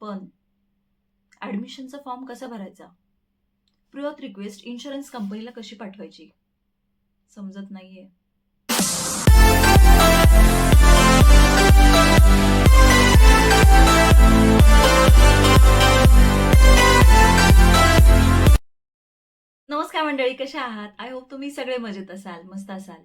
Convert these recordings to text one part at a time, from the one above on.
पण ॲडमिशनचा फॉर्म कसा भरायचा? प्रिऑथ रिक्वेस्ट इन्शुरन्स कंपनीला कशी पाठवायची? समजत नाहीये. नमस्कार मंडळी कशा आहात? आय होप तुम्ही सगळे मजेत असाल मस्त असाल.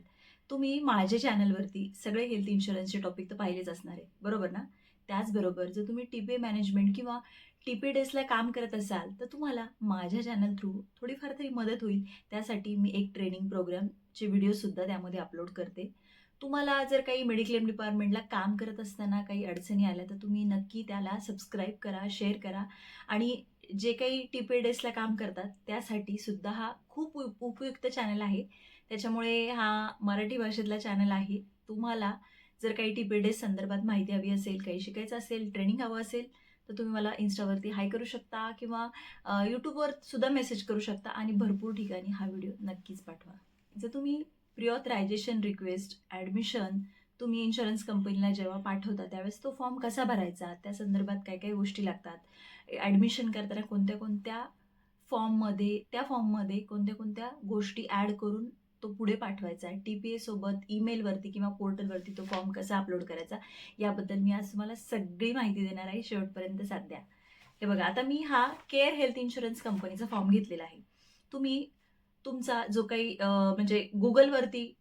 तुम्ही माझ्या चॅनलवरती सगळे हेल्थ इन्शुरन्सचे टॉपिक तर पाहिलेच असणार आहे. बरोबर ना? त्याचबरोबर जर तुम्ही टीपे मॅनेजमेंट किंवा टीपे डेस्कला काम करत असाल तर तुम्हाला माझ्या चॅनल थ्रू थोडीफार तरी मदत होईल. त्यासाठी मी एक ट्रेनिंग प्रोग्रामचे व्हिडिओसुद्धा त्यामध्ये अपलोड करते. तुम्हाला जर काही मेडिक्लेम डिपार्टमेंटला काम करत असताना काही अडचणी आल्या तर तुम्ही नक्की त्याला सबस्क्राईब करा शेअर करा. आणि जे काही टीपे डेस्कला काम करतात त्यासाठी सुद्धा हा खूप उप- उपयुक्त चॅनल आहे. त्याच्यामुळे हा मराठी भाषेतला चॅनल आहे. तुम्हाला जर काही टीपे डेस संदर्भात माहिती हवी असेल काही शिकायचं असेल ट्रेनिंग हवं असेल तर तुम्ही मला इन्स्टावरती हाय करू शकता किंवा यूट्यूबवर सुद्धा मेसेज करू शकता आणि भरपूर ठिकाणी हा व्हिडिओ नक्कीच पाठवा. जर तुम्ही प्रिऑथरायझेशन रिक्वेस्ट ॲडमिशन तुम्ही इन्शुरन्स कंपनीला जेव्हा पाठवता त्यावेळेस तो फॉर्म कसा भरायचा त्या संदर्भात काय काय गोष्टी लागतात? ॲडमिशन करताना कोणत्या कोणत्या फॉर्ममध्ये त्या फॉर्ममध्ये कोणत्या कोणत्या गोष्टी ॲड करून तो पुढे पाठवायचा आहे. टी पी एसोबत ईमेलवरती किंवा पोर्टलवरती तो फॉर्म कसा अपलोड करायचा याबद्दल मी आज तुम्हाला सगळी माहिती देणार आहे. शेवटपर्यंत साध्या हे बघा आता मी हा केअर हेल्थ इन्शुरन्स कंपनीचा फॉर्म घेतलेला आहे. तुम्ही तुमचा जो काही म्हणजे गुगलवरती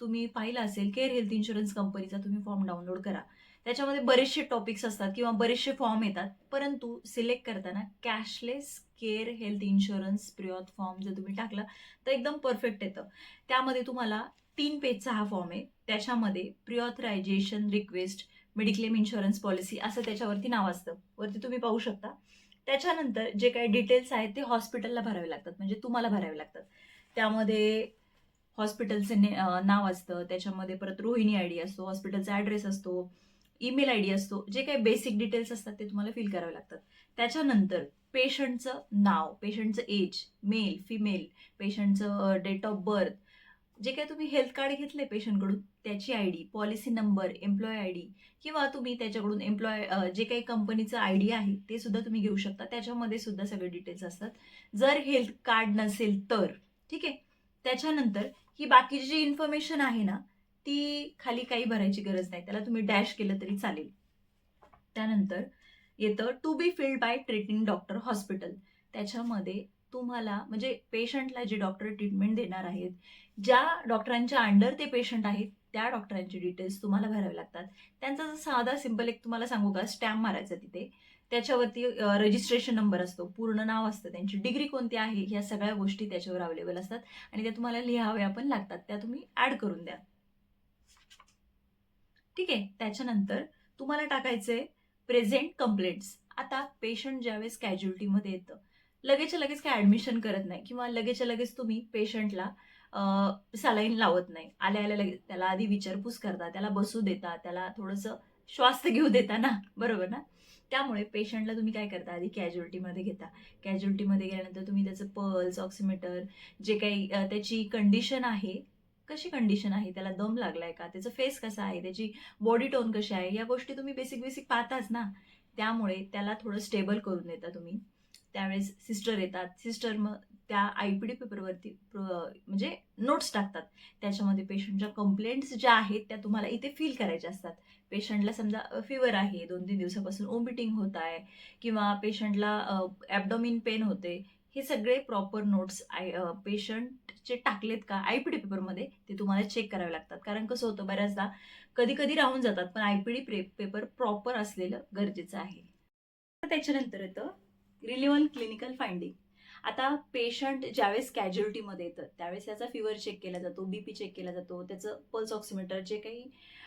तुम्ही पाहिलं असेल केअर हेल्थ इन्शुरन्स कंपनीचा तुम्ही फॉर्म डाउनलोड करा. त्याच्यामध्ये बरेचसे टॉपिक्स असतात किंवा बरेचसे फॉर्म येतात. परंतु सिलेक्ट करताना cashless Care Health Insurance preauth form जर तुम्ही टाकला तर एकदम परफेक्ट येतं. त्यामध्ये तुम्हाला तीन पेजचा हा फॉर्म आहे. त्याच्यामध्ये preauthorization request mediclaim insurance policy असं त्याच्यावरती नाव असतं. वरती तुम्ही पाहू शकता. त्याच्यानंतर जे काही डिटेल्स आहेत ते हॉस्पिटलला भरावे लागतात. म्हणजे तुम्हाला भरावे लागतात. त्यामध्ये हॉस्पिटलचे ने नाव असतं. त्याच्यामध्ये परत रोहिणी आय डी असतो हॉस्पिटलचा ॲड्रेस असतो. ईमेल आय डी असतो जे काही बेसिक डिटेल्स असतात ते तुम्हाला फिल करावे लागतात. त्याच्यानंतर पेशंटचं नाव पेशंटचं एज मेल फिमेल पेशंटचं डेट ऑफ बर्थ जे काही तुम्ही हेल्थ कार्ड घेतले पेशंटकडून त्याची I D policy number employee I D किंवा तुम्ही त्याच्याकडून एम्प्लॉय जे काही कंपनीचं आय डी आहे ते सुद्धा तुम्ही घेऊ शकता. त्याच्यामध्ये सुद्धा सगळे डिटेल्स असतात. जर हेल्थ कार्ड नसेल तर ठीक आहे? त्याच्यानंतर ही बाकीची जी इन्फॉर्मेशन आहे ना ती खाली काही भरायची गरज नाही. त्याला तुम्ही डॅश केलं तरी चालेल. त्यानंतर येतं to be filled by treating doctor hospital त्याच्यामध्ये तुम्हाला म्हणजे पेशंटला जे डॉक्टर ट्रीटमेंट देणार आहेत ज्या डॉक्टरांच्या अंडर ते पेशंट आहेत त्या डॉक्टरांचे डिटेल्स तुम्हाला भरावे लागतात. त्यांचा जर साधा सिंपल एक तुम्हाला सांगू का? स्टॅम्प मारायचा तिथे. त्याच्यावरती रजिस्ट्रेशन नंबर असतो. पूर्ण नाव असतं त्यांची. डिग्री कोणती आहे? ह्या सगळ्या गोष्टी त्याच्यावर अवेलेबल असतात. आणि त्या तुम्हाला लिहाव्या पण लागतात. त्या तुम्ही ॲड करून द्या. ठीक आहे त्याच्यानंतर तुम्हाला टाकायचंय प्रेझेंट कंप्लेंट्स आता पेशंट ज्यावेळेस कॅज्युअल्टीमध्ये येतं लगेच लगेच काय ॲडमिशन करत नाही किंवा लगेच लगेच तुम्ही पेशंटला सलाईन लावत नाही. आल्या आल्या लगेच त्याला आधी विचारपूस करता त्याला बसू देता त्याला थोडंसं श्वास घेऊ देता ना बरोबर ना? त्यामुळे पेशंटला तुम्ही काय करता? आधी कॅज्युअल्टीमध्ये घेता. कॅज्युअल्टीमध्ये गेल्यानंतर तुम्ही त्याचं पल्स ऑक्सिमीटर जे काही त्याची कंडिशन आहे कशी कंडिशन आहे? त्याला दम लागलाय का? त्याचं फेस कसा आहे? त्याची बॉडी टोन कशी आहे? या गोष्टी तुम्ही बेसिक बेसिक पाहताच ना? त्यामुळे त्याला थोडं स्टेबल करून देता तुम्ही. त्यावेळेस सिस्टर येतात. सिस्टर मग त्या आय पी डी पेपरवरती म्हणजे नोट्स टाकतात. त्याच्यामध्ये पेशंटच्या कंप्लेंट्स ज्या आहेत त्या तुम्हाला इथे फील करायच्या असतात. पेशंटला समजा फिवर आहे. दोन तीन दिवसापासून ओमिटिंग होत आहे. किंवा पेशंटला ॲबडॉमिन पेन होते. हे सगळे प्रॉपर नोट्स आय पेशंटचे टाकलेत का? आय पी डी पेपरमध्ये ते तुम्हाला चेक करावे लागतात. कारण कसं होतं बऱ्याचदा कधी कधी राहून जातात पण I P D paper proper असलेलं गरजेचं आहे. त्याच्यानंतर येतं रिलिव्हन क्लिनिकल फाइंडिंग आता पेशंट ज्यावेळेस कॅज्युअल्टीमध्ये येतं त्यावेळेस त्याचा फिवर चेक केला जातो बी पी चेक केला जातो त्याचं पल्स ऑक्सिमीटर जे काही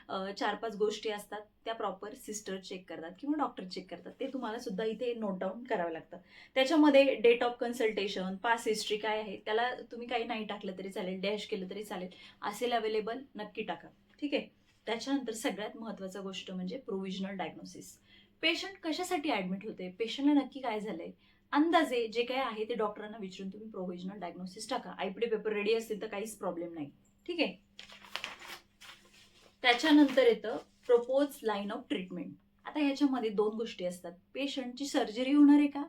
चार पाच गोष्टी असतात त्या प्रॉपर सिस्टर चेक करतात किंवा डॉक्टर चेक करतात. ते तुम्हाला सुद्धा इथे नोट डाऊन करावं लागतं. त्याच्यामध्ये date of consultation past history काय आहे त्याला तुम्ही काही नाही टाकलं तरी चालेल डॅश केलं तरी चालेल असेल अवेलेबल नक्की टाका. ठीक आहे? त्याच्यानंतर सगळ्यात महत्त्वाचा गोष्ट म्हणजे प्रोव्हिजनल डायग्नोसिस पेशंट कशासाठी ॲडमिट होते? पेशंटला नक्की काय झालं आहे अंदाजे जे काय आहे ते डॉक्टरांना विचारून तुम्ही प्रोव्हिजनल डायग्नोसिस टाका. आयपीडी पेपर रेडी असतील तर काहीच प्रॉब्लेम नाही. ठीक आहे? त्याच्यानंतर येतं प्रपोज लाईन ऑफ ट्रीटमेंट आता ह्याच्यामध्ये दोन गोष्टी असतात. पेशंटची सर्जरी होणार आहे का?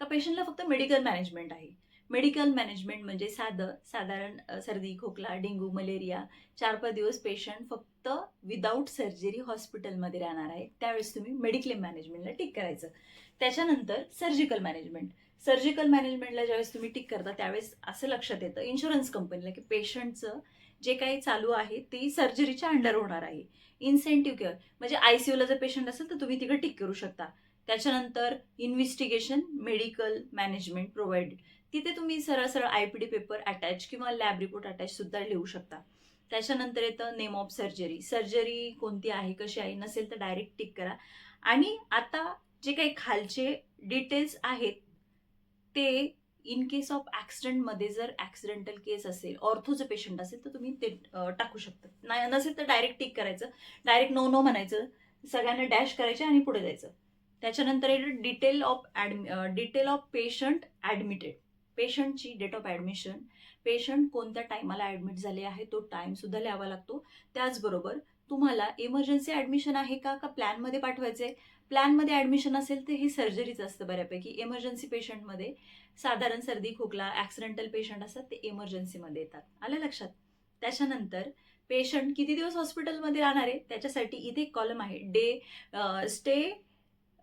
का पेशंटला फक्त मेडिकल मॅनेजमेंट आहे? मेडिकल मॅनेजमेंट म्हणजे साधं साधारण सर्दी खोकला डेंग्यू मलेरिया चार पाच दिवस पेशंट फक्त विदाऊट सर्जरी हॉस्पिटलमध्ये राहणार आहे. त्यावेळेस तुम्ही मेडिक्लेम मॅनेजमेंटला टिक करायचं. त्याच्यानंतर सर्जिकल मॅनेजमेंट सर्जिकल मॅनेजमेंटला ज्यावेळेस तुम्ही टिक करता त्यावेळेस असं लक्षात येतं इन्शुरन्स कंपनीला की पेशंटचं जे काही चालू आहे ते सर्जरीच्या अंडर होणार आहे. इन्सेंटिव्ह केअर म्हणजे आय सी यूला जर पेशंट असेल तर तुम्ही तिकडे टिक करू शकता. त्याच्यानंतर इन्व्हेस्टिगेशन मेडिकल मॅनेजमेंट प्रोव्हाइडेड तिथे तुम्ही सरळ सरळ I P D paper attach किंवा लॅब रिपोर्ट अटॅच सुद्धा लिहू शकता. त्याच्यानंतर येतं नेम ऑफ सर्जरी सर्जरी कोणती आहे कशी आहे नसेल तर डायरेक्ट टिक करा. आणि आता जे काही खालचे डिटेल्स आहेत ते इन केस ऑफ ॲक्सिडेंटमध्ये जर ॲक्सिडेंटल केस असेल ऑर्थोचं पेशंट असेल तर तुम्ही ते टाकू शकता. नाही नसेल तर डायरेक्ट टिक करायचं. डायरेक्ट नो नो म्हणायचं. सगळ्यांना डॅश करायचे आणि पुढे जायचं. त्याच्यानंतर येतं डिटेल ऑफ ॲडमि डिटेल ऑफ पेशंट ॲडमिटेड पेशंटची डेट ऑफ ॲडमिशन पेशंट कोणत्या टायमाला ॲडमिट झाले आहे तो टाईमसुद्धा लिहावा लागतो. त्याचबरोबर तुम्हाला इमर्जन्सी ॲडमिशन आहे का का प्लॅनमध्ये पाठवायचं आहे प्लॅनमध्ये ॲडमिशन असेल तर हे सर्जरीच असतं बऱ्यापैकी. इमर्जन्सी पेशंटमध्ये साधारण सर्दी खोकला ॲक्सिडेंटल पेशंट असतात ते इमर्जन्सीमध्ये येतात. आलं लक्षात? त्याच्यानंतर पेशंट किती दिवस हॉस्पिटलमध्ये राहणार आहे? त्याच्यासाठी इथे एक कॉलम आहे. Day stay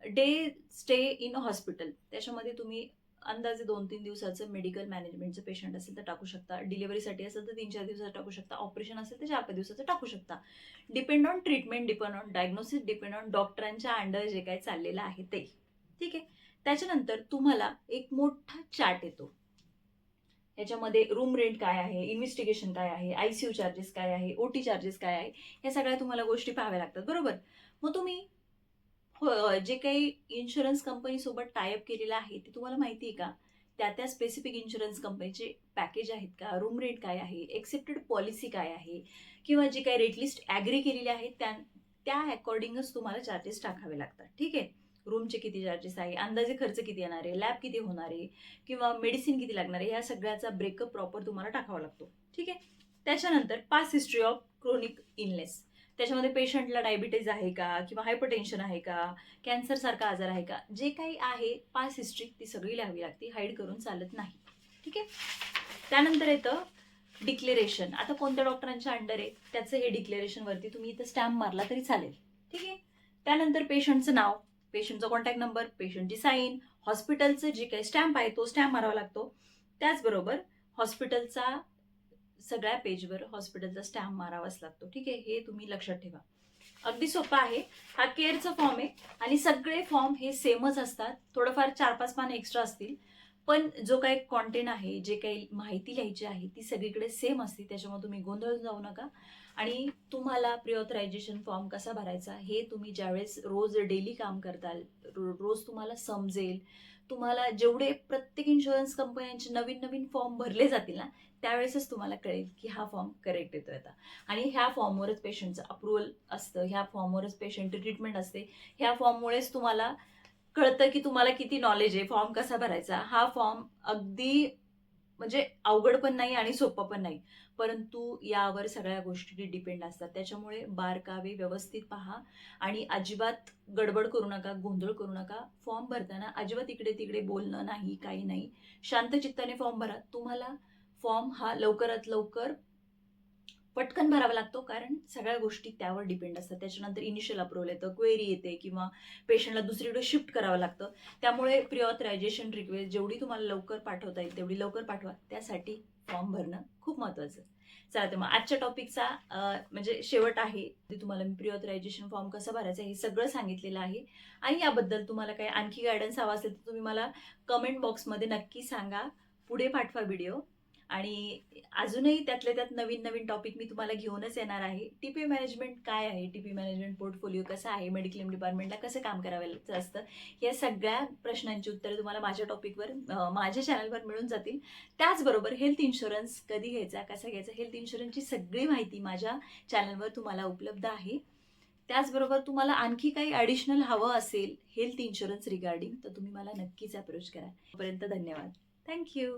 day stay in hospital त्याच्यामध्ये तुम्ही अंदाजे दोन तीन दिवसाचं मेडिकल मॅनेजमेंटचं पेशंट असेल तर टाकू शकता. डिलिव्हरीसाठी असेल तर तीन चार दिवसाचं टाकू शकता. ऑपरेशन असेल तर चार पाच दिवसाचं टाकू शकता. Depend on treatment depend on diagnosis depend on डॉक्टरांच्या अंडर जे काही चाललेलं आहे ते. ठीक आहे? त्याच्यानंतर तुम्हाला एक मोठा चार्ट येतो. याच्यामध्ये रूम रेंट काय आहे? इन्व्हेस्टिगेशन काय आहे? आय सी यू चार्जेस काय आहे? ओ टी चार्जेस काय आहे? ह्या सगळ्या तुम्हाला गोष्टी पाहाव्या लागतात. बरोबर? मग तुम्ही हो, हो. जे काही इन्शुरन्स कंपनीसोबत टायअप केलेलं आहे ते तुम्हाला माहिती आहे का? त्या त्या स्पेसिफिक इन्शुरन्स कंपनीचे पॅकेज आहेत का? रूम रेट काय आहे? एक्सेप्टेड पॉलिसी काय आहे? किंवा जे काही रेट लिस्ट ॲग्री केलेली आहे त्या त्या अकॉर्डिंगच तुम्हाला चार्जेस टाकावे लागतात. ठीक आहे? रूमचे किती चार्जेस आहे? अंदाजे खर्च किती येणार आहे? लॅब किती होणार आहे? किंवा मेडिसिन किती लागणार आहे? या सगळ्याचा ब्रेकअप प्रॉपर तुम्हाला टाकावा लागतो. ठीक आहे? त्याच्यानंतर पास हिस्ट्री ऑफ क्रोनिक इनलेस त्याच्यामध्ये पेशंटला डायबिटीज आहे का किंवा हायपरटेन्शन आहे का? कॅन्सरसारखा आजार आहे का? जे काही आहे पास हिस्ट्री ती सगळी लिहावी लागते हाईड करून चालत नाही. ठीक आहे? त्यानंतर येतं डिक्लेरेशन. आता कोणत्या डॉक्टरांच्या अंडर आहे? त्याचं हे डिक्लेरेशनवरती तुम्ही इथं स्टॅम्प मारला तरी चालेल. ठीक आहे? त्यानंतर पेशंटचं नाव. पेशंटचा कॉन्टॅक्ट नंबर पेशंटची साईन हॉस्पिटलचं जे काही स्टॅम्प आहे तो स्टॅम्प मारावा लागतो. त्याचबरोबर हॉस्पिटलचा सगळ्या पेजवर हॉस्पिटलचा स्टॅम्प मारावाच लागतो. ठीक आहे? हे तुम्ही लक्षात ठेवा. अगदी सोपं आहे. हा केअरचा फॉर्म आहे आणि सगळे फॉर्म हे सेमच असतात. थोडंफार चार पाच पानं एक्स्ट्रा असतील. पण जो काही कॉन्टेंट आहे जे काही माहिती लिहायची आहे ती सगळीकडे सेम असते. त्याच्यामुळे तुम्ही गोंधळून जाऊ नका. आणि तुम्हाला प्रिऑथरायझेशन फॉर्म कसा भरायचा हे तुम्ही ज्यावेळेस रोज डेली काम करताल रोज तुम्हाला समजेल तुम्हाला जेवढे प्रत्येक इन्शुरन्स कंपन्यांचे नवीन नवीन फॉर्म भरले जातील ना त्यावेळेसच तुम्हाला कळेल की हा फॉर्म करेक्ट येतो आता. आणि ह्या फॉर्मवरच पेशंटचं अप्रुव्हल असतं ह्या फॉर्मवरच पेशंटची ट्रीटमेंट असते ह्या फॉर्ममुळेच तुम्हाला कळतं की तुम्हाला किती नॉलेज आहे फॉर्म कसा भरायचा हा फॉर्म अगदी म्हणजे अवघड पण नाही आणि सोपं पण नाही. परंतु यावर सगळ्या गोष्टी डिपेंड असतात. त्याच्यामुळे बारकावे व्यवस्थित पहा आणि अजिबात गडबड करू नका गोंधळ करू नका. फॉर्म भरताना अजिबात इकडे तिकडे बोलणं नाही काही नाही. शांत चित्ताने फॉर्म भरा. तुम्हाला फॉर्म हा लवकरात लवकर पटकन भरावा लागतो कारण सगळ्या गोष्टी त्यावर डिपेंड असतात. त्याच्यानंतर इनिशियल अप्रुव्हल येतं क्वेरी येते किंवा पेशंटला दुसरीकडे शिफ्ट करावं लागतं. त्यामुळे प्रिऑथरायझेशन रिक्वेस्ट जेवढी तुम्हाला लवकर पाठवता येईल तेवढी लवकर पाठवा. त्यासाठी फॉर्म भरणं खूप महत्त्वाचं चला तर मग. आजच्या टॉपिकचा म्हणजे शेवट आहे. ते तुम्हाला मी प्रिऑथरायझेशन फॉर्म कसं भरायचं हे सगळं सांगितलेलं आहे. आणि याबद्दल तुम्हाला काही आणखी गायडन्स हवा असेल तर तुम्ही मला कमेंट बॉक्समध्ये नक्की सांगा. पुढे पाठवा व्हिडिओ आणि अजूनही त्यातल्या त्यात नवीन नवीन टॉपिक मी तुम्हाला घेऊनच येणार आहे. टी पी मॅनेजमेंट काय आहे? टी पी मॅनेजमेंट पोर्टफोलिओ कसा आहे? मेडिक्लेम डिपार्टमेंटला कसं काम करावं असतं? या सगळ्या प्रश्नांची उत्तरे तुम्हाला माझ्या टॉपिकवर माझ्या चॅनलवर मिळून जातील. त्याचबरोबर हेल्थ इन्शुरन्स कधी घ्यायचा कसा घ्यायचा हेल्थ इन्शुरन्सची सगळी माहिती माझ्या चॅनलवर तुम्हाला उपलब्ध आहे. त्याचबरोबर तुम्हाला आणखी काही ॲडिशनल हवं असेल हेल्थ इन्शुरन्स रिगार्डिंग तर तुम्ही मला नक्कीच अप्रोच करा. तोपर्यंत धन्यवाद. थँक्यू